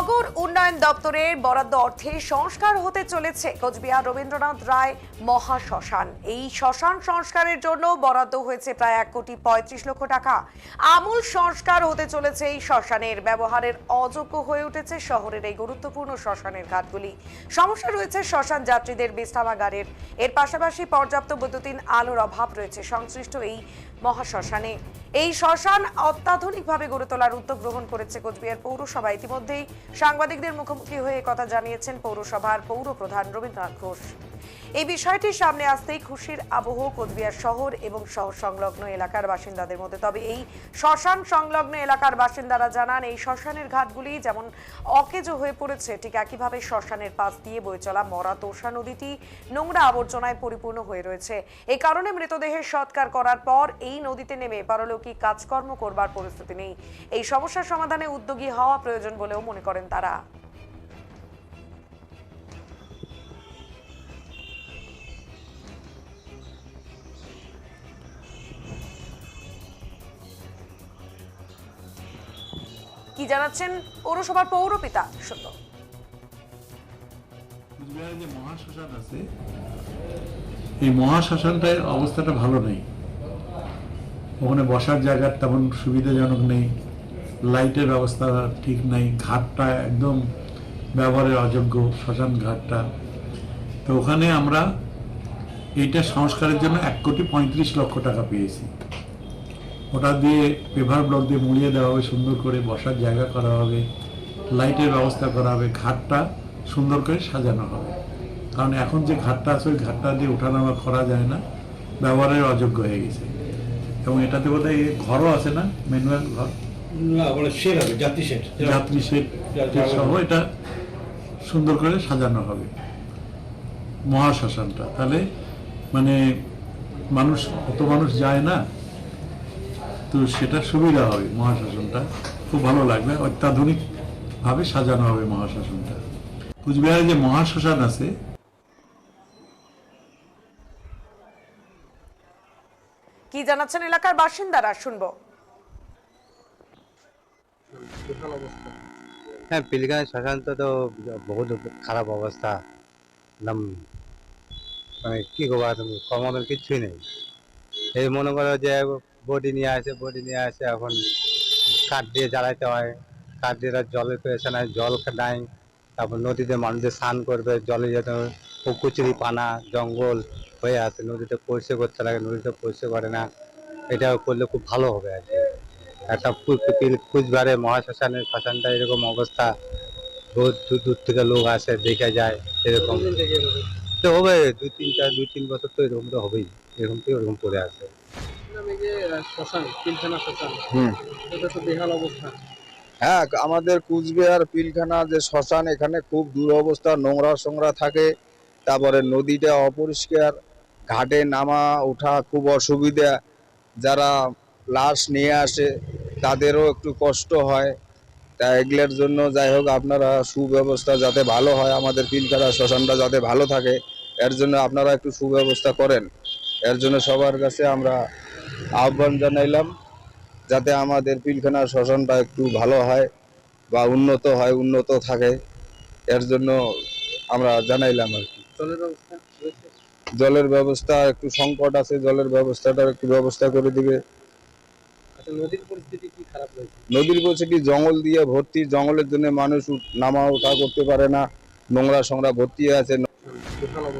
নগর উন্নয়ন দপ্তরের বরাদ্দ অর্থে সংস্কার হতে চলেছে। কোচবিহার রবীন্দ্রনাথ রায় মহাশ্মশান। এই শ্মশান সংস্কারের জন্য বরাদ্দ হয়েছে প্রায় এক কোটি পঁয়ত্রিশ লক্ষ টাকা। আমূল সংস্কার হতে চলেছে এই শ্মশানের। ব্যবহারের অযোগ্য হয়ে উঠেছে শহরের এই গুরুত্বপূর্ণ শ্মশানের ঘাটগুলি। সমস্যা রয়েছে শ্মশান যাত্রীদের বিশ্রামাগারের এর পাশাপাশি পর্যাপ্ত বৈদ্যুতিন আলোর অভাব রয়েছে। সংশ্লিষ্ট এই মহাশ্মশানে এই শ্মশান অত্যাধুনিকভাবে গড়ে তোলার উদ্যোগ গ্রহণ করেছে কোচবিহার পৌরসভা। ইতিমধ্যেই সাংবাদিকদের মুখোমুখি হয়ে কথা জানিয়েছেন পৌরসভার পৌর প্রধান রবীন্দ্রনাথ ঘোষ। এই বিষয়টি সামনে আসতেই খুশির আবহ কোচবিহার শহর এবং শহর সংলগ্ন এলাকার বাসিন্দাদের মধ্যে। তবে এই শ্মশান সংলগ্ন এলাকার বাসিন্দারা জানান, এই শ্মশানের ঘাটগুলি যেমন অকেজো হয়ে পড়েছে, ঠিক একইভাবে শ্মশানের পাশ দিয়ে বয়ে চলা মরা তোষা নদীটি নোংরা আবর্জনায় পরিপূর্ণ হয়ে রয়েছে। এই কারণে মৃতদেহের সৎকার করার পর এই নদীতে নেমে পারলৌকিক কাজকর্ম করবার পরিস্থিতি নেই। এই সমস্যার সমাধানে উদ্যোগী হওয়া প্রয়োজন বলেও মনে করেন তারা। কি জানাচ্ছেন পৌরসভার পৌরপিতা সত্য এই অবস্থাটা ভালো নেই। ওখানে বসার জায়গা তেমন সুবিধাজনক নেই, লাইটের ব্যবস্থা ঠিক নাই, ঘাটটা একদম ব্যবহারের অযোগ্য, শ্মশান ঘাটটা। তো ওখানে আমরা এইটা সংস্কারের জন্য এক কোটি পঁয়ত্রিশ লক্ষ টাকা পেয়েছি। ওটা দিয়ে পেভার ব্লক দিয়ে মুড়িয়ে দেওয়া হবে সুন্দর করে বসার জায়গা করা হবে লাইটের ব্যবস্থা করা হবে ঘাটটা সুন্দর করে সাজানো হবে। কারণ এখন যে ঘাটটা আছে ওই ঘাটটা দিয়ে ওঠানামা করা যায় না ব্যবহারের অযোগ্য হয়ে গেছে। এবং এটাতে বোধহয় এ ঘরও আছে না ম্যানুয়াল ঘর? যাত্রী সেট সহ এটা সুন্দর করে সাজানো হবে। মহাশ্মশানটা তাহলে মানে মানুষ অত মানুষ যায় না তো সেটা সুবিধা হবে মহাশাসনটা। খুব ভালো লাগবে। অত্যাধুনিক ভাবে সাজানো হবে মহাশাসনটা। কুচবিহারে যে মহাশ্মশান আছে কি জানাচ্ছেন এলাকার বাসিন্দারা? শুনব। হ্যাঁ পিলগাঁও শ্মশান তো তো বহুত খারাপ অবস্থা। একদম মানে কি করব আর কমানোর কিচ্ছুই নেই। এই মনে করো যে বডি নিয়ে আসে, বডি নিয়ে আসে, এখন কাঠ দিয়ে জ্বালাইতে হয়। কাঠ দিয়ে তার জলের পেয়েছে না জল নাই। তারপর নদীতে মানুষদের স্নান করবে, জলে যেতে কুচুরি পানা, জঙ্গল হয়ে আছে নদীতে পরিষ্কার করতে লাগে, নদীতে পরিষ্কার করে না। এটা করলে খুব ভালো হবে আর কি। একটা কুচবিহারে মহাশ্মশানের শ্মশানটা এরকম অবস্থা। বহুত দূর দূর থেকে লোক আসে, দেখে যায় এরকম। তো হবে, দুই তিন চার দুই তিন বছর তো এরকম তো হবেই। এরকম তো এরকম পড়ে আছে। হ্যাঁ আমাদের কুচবিহার পিলখানা যে শ্মশান এখানে খুব দুরবস্থা নোংরা সোংরা থাকে। তারপরে নদীটা অপরিষ্কার ঘাটে নামা ওঠা খুব অসুবিধা। যারা লাশ নিয়ে আসে তাদেরও একটু কষ্ট হয়। তা এগুলোর জন্য যাই হোক আপনারা সুব্যবস্থা যাতে ভালো হয় আমাদের পিলখানা শ্মশানটা যাতে ভালো থাকে এর জন্য আপনারা একটু সুব্যবস্থা করেন। এর জন্য সবার কাছে আমরা আহ্বান জানাইলাম যাতে আমাদের পিলখানা শ্মশানটা একটু ভালো হয় বা উন্নত হয় উন্নত থাকে। এর জন্য আমরা জানাইলাম আর কি। জলের ব্যবস্থা একটু সংকট আছে জলের ব্যবস্থাটা একটু ব্যবস্থা করে দিবে। আচ্ছা নদীর পরিস্থিতি কি খারাপ রয়েছে? নদীর পরিস্থিতি জঙ্গল দিয়ে ভর্তি জঙ্গলের জন্য মানুষ নামা ওঠা করতে পারে না। নোংরা সোংরা ভর্তি আছে। অবস্থা।